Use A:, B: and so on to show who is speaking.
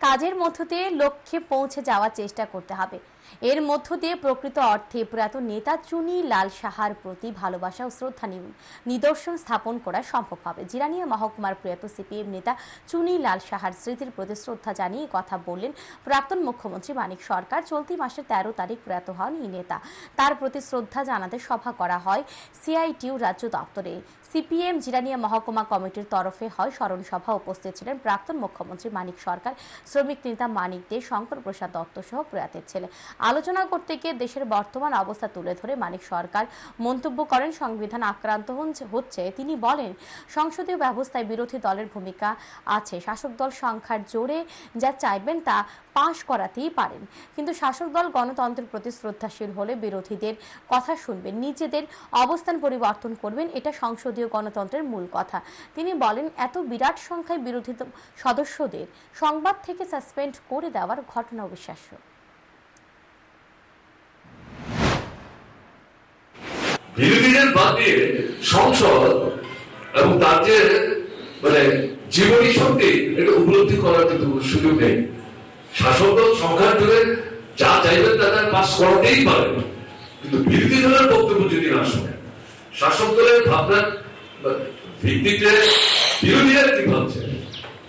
A: কাজের মধ্য দিয়ে লক্ষ্যে পৌঁছে যাওয়ার চেষ্টা করতে হবে। এর মধ্য দিয়ে প্রকৃত অর্থে প্রয়াত নেতা চুনি লাল সাহার প্রতি ভালোবাসা ও শ্রদ্ধা নিদর্শন স্থাপন করা সম্ভব হবে। জিরানিয়া মহকুমার প্রয়াত সিপিএম নেতা চুনি লাল সাহার স্মৃতির প্রতি শ্রদ্ধা জানিয়ে কথা বললেন প্রাক্তন মুখ্যমন্ত্রী মানিক সরকার। চলতি মাসের তেরো তারিখ প্রয়াত হন এই নেতা। তার প্রতি শ্রদ্ধা জানাতে সভা করা হয় সিআইটিউ রাজ্য দপ্তরে। সিপিএম জিরানিয়া মহকুমা কমিটির তরফে হয় স্মরণ সভা উপস্থিত ছিলেন প্রাক্তন মুখ্যমন্ত্রী মানিক সরকার। শ্রমিক নেতা মানিক দে, শঙ্কর প্রসাদ দত্ত সহ প্রয়াতের ছেলে। আলোচনা করতে গিয়ে দেশের বর্তমান অবস্থা তুলে ধরে মানিক সরকার। মন্তব্য করেন, সংবিধান আক্রান্ত হচ্ছে। তিনি বলেন, সংসদীয় ব্যবস্থায় বিরোধী দলের ভূমিকা আছে। শাসক দল সংখ্যার জোরে যা চাইবেন তা পাশ করাতেই পারেন। কিন্তু শাসক দল গণতন্ত্রের প্রতি শ্রদ্ধাশীল হলে বিরোধীদের কথা শুনবেন, নিজেদের অবস্থান পরিবর্তন করবেন, এটা সংসদীয় গণতন্ত্রের মূল কথা। তিনি বলেন, এত বিরাট সংখ্যায় বিরোধী সদস্যদের সংবাদ থেকে সাসপেন্ড করে দেওয়ার ঘটনা অবিশ্বাস্য।
B: বিরোধীদের বাদ সংসদ এবং তার যে মানে জীবনী শক্তি, এটা উপলব্ধি করার কিন্তু সুযোগ নেই। শাসক দল সংখ্যার ধরে যা চাইবেন তা তার পাস করাতেই পারেন। কিন্তু বিরোধী দলের বক্তব্য যদি না শোনেন শাসক দলের ভাবনার ভিত্তিতে বিরোধীরা কি ভাবছে